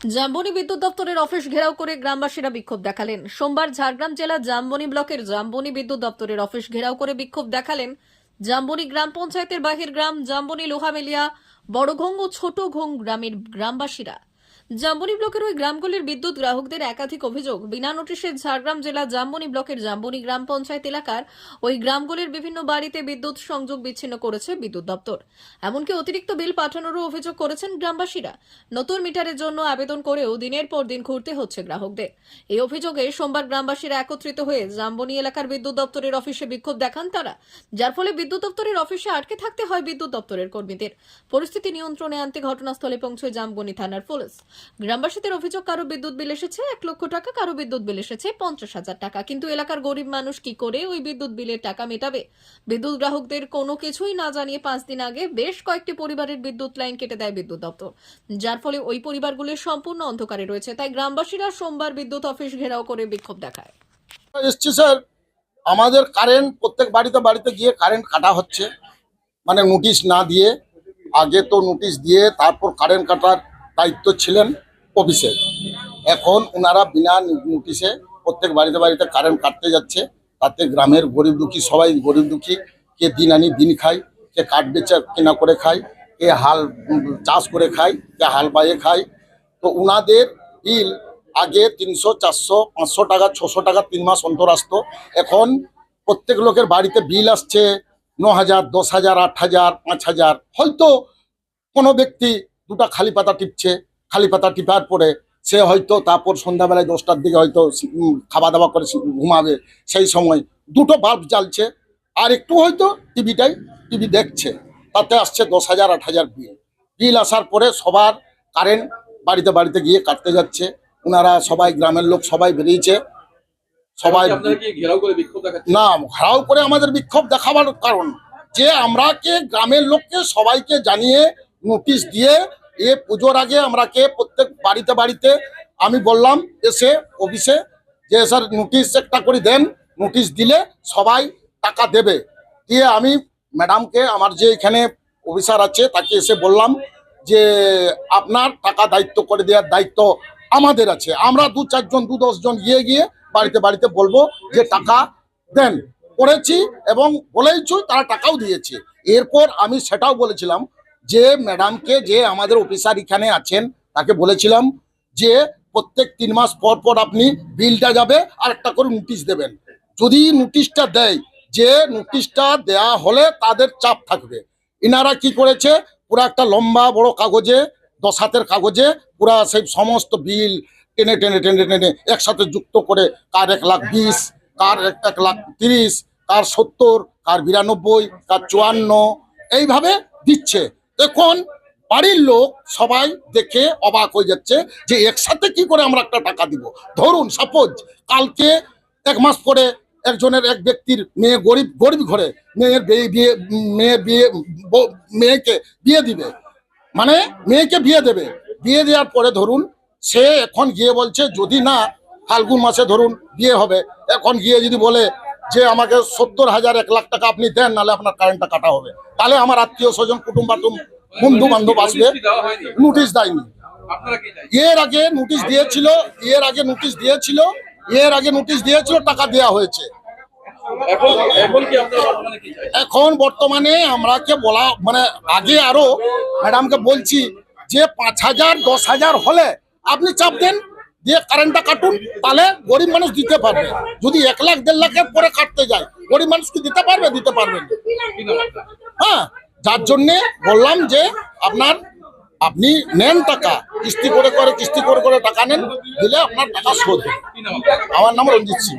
জামবনি বিদ্যুৎ দপ্তরের অফিস ঘেরাও করে গ্রামবাসীরা বিক্ষোভ দেখালেন। সোমবার ঝাড়গ্রাম জেলা জামবনি ব্লকের জামবনি বিদ্যুৎ দপ্তরের অফিস ঘেরাও করে বিক্ষোভ দেখালেন জামবনি গ্রাম পঞ্চায়েতের বাহির গ্রাম, জামবনি লোহামেলিয়া বড়ঘং ও ছোট ঘং গ্রামের গ্রামবাসীরা। জাম্বনি ব্লকের ওই গ্রামগুলির বিদ্যুৎ গ্রাহকদের একাধিক অভিযোগ। বিনা নোটিশে ঝাড়গ্রাম জেলা জাম্বনি ব্লকের জাম্বনি গ্রাম পঞ্চায়েত এলাকার ওই গ্রামগুলির বিভিন্ন বাড়িতে বিদ্যুৎ সংযোগ বিচ্ছিন্ন করেছে বিদ্যুৎ দপ্তর। এমনকি অতিরিক্ত বিল পাঠানোরও অভিযোগ করেছেন গ্রামবাসীরা। নতুন মিটারের জন্য আবেদন করেও দিনের পর দিন ঘুরতে হচ্ছে গ্রাহকদের। এই অভিযোগে সোমবার গ্রামবাসীরা একত্রিত হয়ে জাম্বনি এলাকার বিদ্যুৎ দপ্তরের অফিসে বিক্ষোভ দেখান তারা। যার ফলে বিদ্যুৎ দপ্তরের অফিসে আটকে থাকতে হয় বিদ্যুৎ দপ্তরের কর্মীদের। পরিস্থিতি নিয়ন্ত্রণে আনতে ঘটনাস্থলে পৌঁছয় জাম্বনি থানার পুলিশ। গ্রামবাসীদের অভিযোগ, কারও বিদ্যুৎ বিল এসেছে, এক লক্ষ টাকা, কারও বিদ্যুৎ বিল এসেছে পঞ্চাশ হাজার টাকা। কিন্তু এলাকার গরিব মানুষ কি করে ওই বিদ্যুৎ বিলের টাকা মেটাবে? বিদ্যুৎ গ্রাহকদের কোনো কিছুই না জানিয়ে পাঁচ দিন আগে বেশ কয়েকটি পরিবারের বিদ্যুৎ লাইন কেটে দেয় বিদ্যুৎ দপ্তর। যার ফলে ওই পরিবারগুলির সম্পূর্ণ অন্ধকারে রয়েছে। তাই গ্রামবাসীরা সোমবার বিদ্যুৎ অফিস ঘেরাও করে বিক্ষোভ দেখায়। এসছি স্যার, আমাদের কারেন্ট প্রত্যেক বাড়িতে বাড়িতে গিয়ে কারেন্ট কাটা হচ্ছে। মানে নোটিশ না দিয়ে, আগে তো নোটিশ দিয়ে তারপর কারেন্ট কাটার দায়িত্ব ছিলেন অফিসের এখন ওনারা বিনা নোটিশে প্রত্যেক বাড়িতে বাড়িতে কারেন্ট কাটতে যাচ্ছে। তাতে গ্রামের গরিব দুঃখী, সবাই গরিব দুঃখী। কে দিন আনি দিন খায়, কে কাঠ বেচা কেনা করে খায়, কে হাল চাষ করে খায়, কে হাল বাইয়ে খায়। তো ওনাদের বিল আগে তিনশো, চারশো, পাঁচশো টাকা, ছশো টাকা তিন মাস অন্তর আসতো। এখন প্রত্যেক লোকের বাড়িতে বিল আসছে, ন হাজার, দশ হাজার, আট হাজার, পাঁচ হাজার। হয়তো কোনো ব্যক্তি দুটা খালি পাতা টিপছে খালি পাতা টিপার পরে সে হয়তো তারপর সন্ধ্যাবেলায় দশটার দিকে হয়তো খাওয়া দাওয়া করে ঘুমাবে। সেই সময় দুটো বাল্ব জ্বালছে আর একটু হয়তো টিভিটাই টিভি দেখছে। তাতে আসছে দশ হাজার আট হাজার বিল। বিল আসার পরে সবার কারেন্ট বাড়িতে বাড়িতে গিয়ে কাটতে যাচ্ছে। ওনারা সবাই গ্রামের লোক সবাই বেরিয়েছে। সবাই না ঘেরাও করে আমাদের বিক্ষোভ দেখাবার কারণ যে আমরাকে গ্রামের লোককে সবাইকে জানিয়ে নোটিশ দিয়ে এ পুজোর আগে আমরাকে প্রত্যেক বাড়িতে বাড়িতে আমি বললাম, এসে অফিসে যে, স্যার নোটিশ একটা করে দেন। নোটিশ দিলে সবাই টাকা দেবে। দিয়ে আমি ম্যাডামকে আমার যে এখানে অফিসার আছে, তাকে এসে বললাম যে, আপনার টাকা দায়িত্ব করে দেওয়ার দায়িত্ব আমাদের আছে। আমরা দু চারজন দু দশজন গিয়ে গিয়ে বাড়িতে বাড়িতে বলব যে, টাকা দেন। করেছি এবং বলেইছি, তারা টাকাও দিয়েছে। এরপর আমি সেটাও বলেছিলাম যে ম্যাডামকে যে আমাদের অফিসার এখানে আছেন, তাকে বলেছিলাম যে প্রত্যেক তিন মাস পর পর আপনি বিলটা যাবে আর একটা করে নোটিশ দেবেন। যদি নোটিশটা দেয় যে নোটিশটা দেয়া হলে তাদের চাপ থাকবে। ইনারা কি করেছে? পুরো একটা লম্বা বড় কাগজে, দশ হাতের কাগজে পুরা সেই সমস্ত বিল টেনে টেনে টেনে টেনে একসাথে যুক্ত করে কার এক লাখ বিশ, কার এক লাখ তিরিশ, কার সত্তর, কার বিরানব্বই, কার চুয়ান্ন, এইভাবে দিচ্ছে। এখন বাড়ির লোক সবাই দেখে অবাক হয়ে যাচ্ছে যে একসাথে কি করে আমরা একটা টাকা দিব। ধরুন সাপোজ কালকে এক মাস পরে একজনের এক ব্যক্তির মেয়ে গরিব গরিব ঘরে মেয়ের বিয়ে মেয়ে বিয়ে মেয়েকে বিয়ে দিবে। মানে মেয়েকে বিয়ে দেবে। বিয়ে দেওয়ার পরে ধরুন, সে এখন গিয়ে বলছে, যদি না, ফাল্গুন মাসে ধরুন বিয়ে হবে। এখন গিয়ে যদি বলে যে আমাকে সত্তর হাজার, এক লাখ টাকা আপনি দেন, নাহলে আপনার কারেন্টটা কাটা হবে। তাহলে আমার আত্মীয় স্বজন কুটুম বাটুম বন্ধু বান্ধব আসবে। নোটিশ দেয়নি। এর আগে নোটিশ দিয়েছিল, এর আগে নোটিশ দিয়েছিল, এর আগে নোটিশ দিয়েছিল, টাকা দেওয়া হয়েছে। এখন বর্তমানে আমরাকে বলা মানে আগে আরও ম্যাডামকে বলছি যে পাঁচ হাজার, দশ হাজার হলে আপনি চাপ দেন। দিয়ে কারেন্টটা কাটুন, তাহলে গরিব মানুষ দিতে পারবে যদি এক লাখ, দেড় লাখের পরে কাটতে যায়, গরিব মানুষ কি দিতে পারবে দিতে পারবে না কি নাম আপনার? হ্যাঁ যার জন্যে বললাম যে আপনার, আপনি নেন টাকা কিস্তি করে করে, কিস্তি করে করে টাকা নেন, দিলে আপনার টাকা শোধ? আমার নাম রঞ্জিত সিং